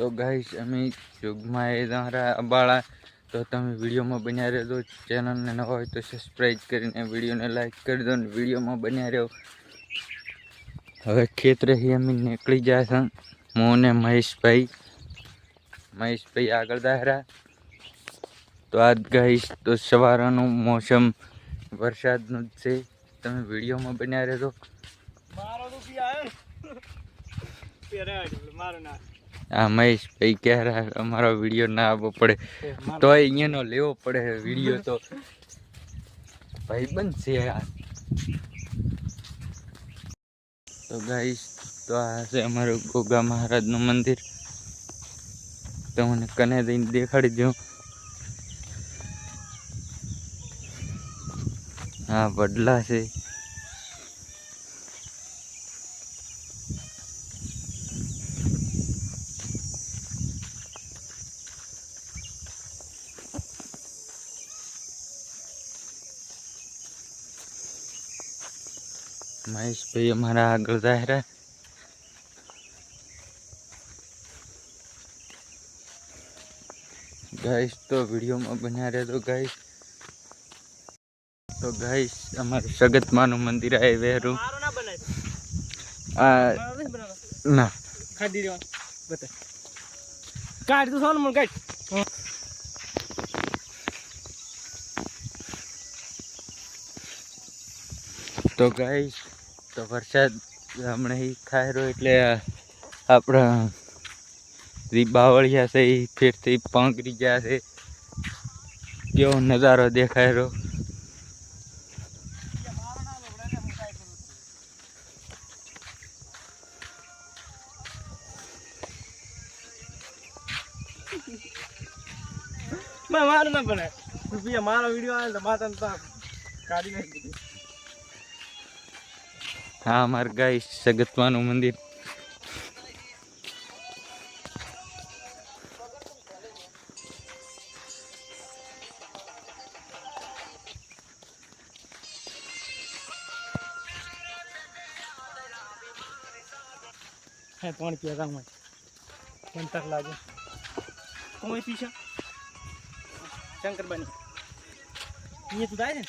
તો ગાઈશ અમે યુગમાં એ તમારા અબાળા, તો તમે વિડીયોમાં બન્યા રહેજો. ચેનલને ન હોય તો સબસ્ક્રાઈબ કરીને વિડીયોને લાઈક કરી દો ને વિડીયોમાં બન્યા રહ્યો હવે ખેતરેથી અમે નીકળી જાય છે. હું ને મહેશભાઈ. મહેશભાઈ આગળ દાહરા. તો આજ ગાઈશ તો સવારનું મોસમ, વરસાદનું જ છે. તમે વિડીયોમાં બન્યા રહેજો. મારો રૂપિયા આ મહેશભાઈ ક્યારે અમારો વીડિયો ના આવવો પડે. તો અહીંયાનો લેવો પડે વીડિયો તો. ભાઈ બંધ છે તો ગાઈશ તો આ છે અમારું ગોગા મહારાજનું મંદિર. તમને કને દઈને દેખાડી દઉં. હા વડલા છે. મહેશભાઈ અમારા આગળ જાહેરા ગાઈશ તો વિડીયોમાં બન્યા રહેતો ગાઈશ તો ગાઈશ અમારું સગતમાનું મંદિર આવે વહેરું આ ના. ખાધી દેવા બતા કાઢ તું સોનું મને કાઢ. તો ગાઈશ તો વરસાદ હમણાં એ રહ્યો એટલે આપણા જે છે એ ફેરથી પાંકરી ગયા છે. કેવો નજારો દેખાય રહ્યો. મારું ના રૂપિયા મારો વીડિયો આવે તો માતા કાઢી નાખી હા અમારું ગાય સગતમાનું મંદિર. હે કોણ ગામ કેમ તક લાગે. કોઈ પીશે શંકર બની એ તું થાય ને.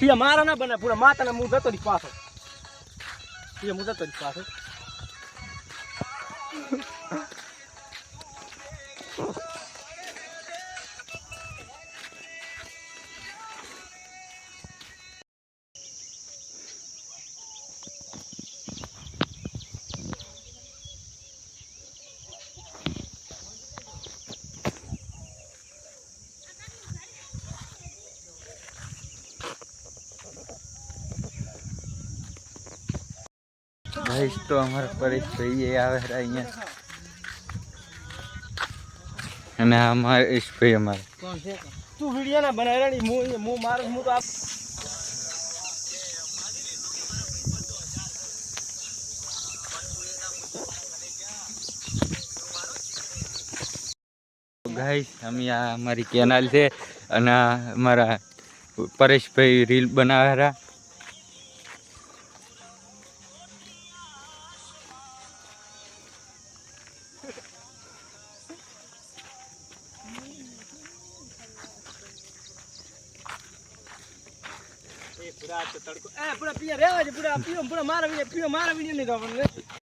પિયા મારા ના બને પૂરા માતાના મું જતો પાછો. પિયા મું જતો પાછો. ગાઈશ તો અમારા પરેશભાઈ એ આવે અહીંયા. અને આ ભાઈ અમારે. કોણ છે? તું વિડિયો ના બનાવે હું હું મારું હું તો આપ ગાઈશ અમે આ અમારી કેનાલ છે અને અમારા પરેશભાઈ રીલ બનાવેરા એ પૂરા તો તડકો એ પૂરા પિયા રેવા છે પૂરા પીઓ પૂરા મારા વિડિયો પીઓ મારા વિડિયો નહીં ગાવાનું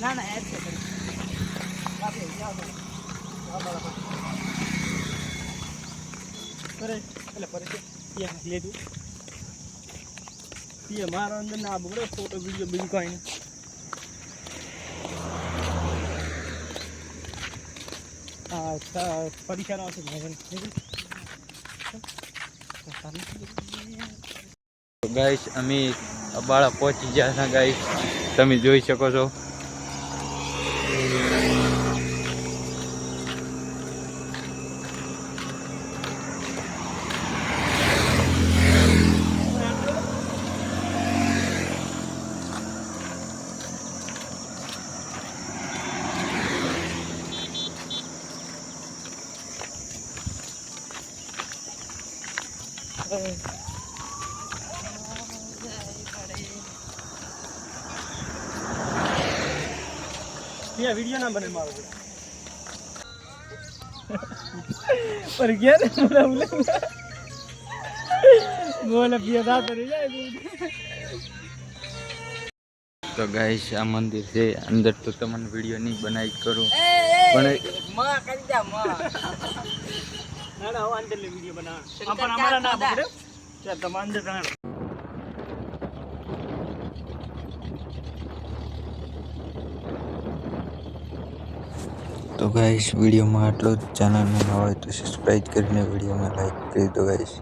ના ના એડ છે એટલે ફરી ત્યાં લીધું મારા અંદર ના બગડે ફોટો વીડિયો બીજું કાંઈ નહીં હા તા- પરીક્ષા આવશે ગાઈસ અમે અબાળા પહોંચી ગયા ગાઈસ તમે જોઈ શકો છો. ત્યાં વીડિયો ના બને મારો પર ગયા ને બોલા પિયા જાય તો ગાઈસ આ મંદિર છે. અંદર તો તમને વીડિયો નહીં બનાવી કરું. પણ ના ના હવે અંદર વીડિયો બના પણ અમારા ના પકડે ચાલ તમે અંદર જાણ. તો ગાઈસ વિડીયોમાં આટલો જ ચેનલને ન હોય તો સબસ્ક્રાઈબ કરીને વિડીયોમાં લાઈક કરી દો ગાઈસ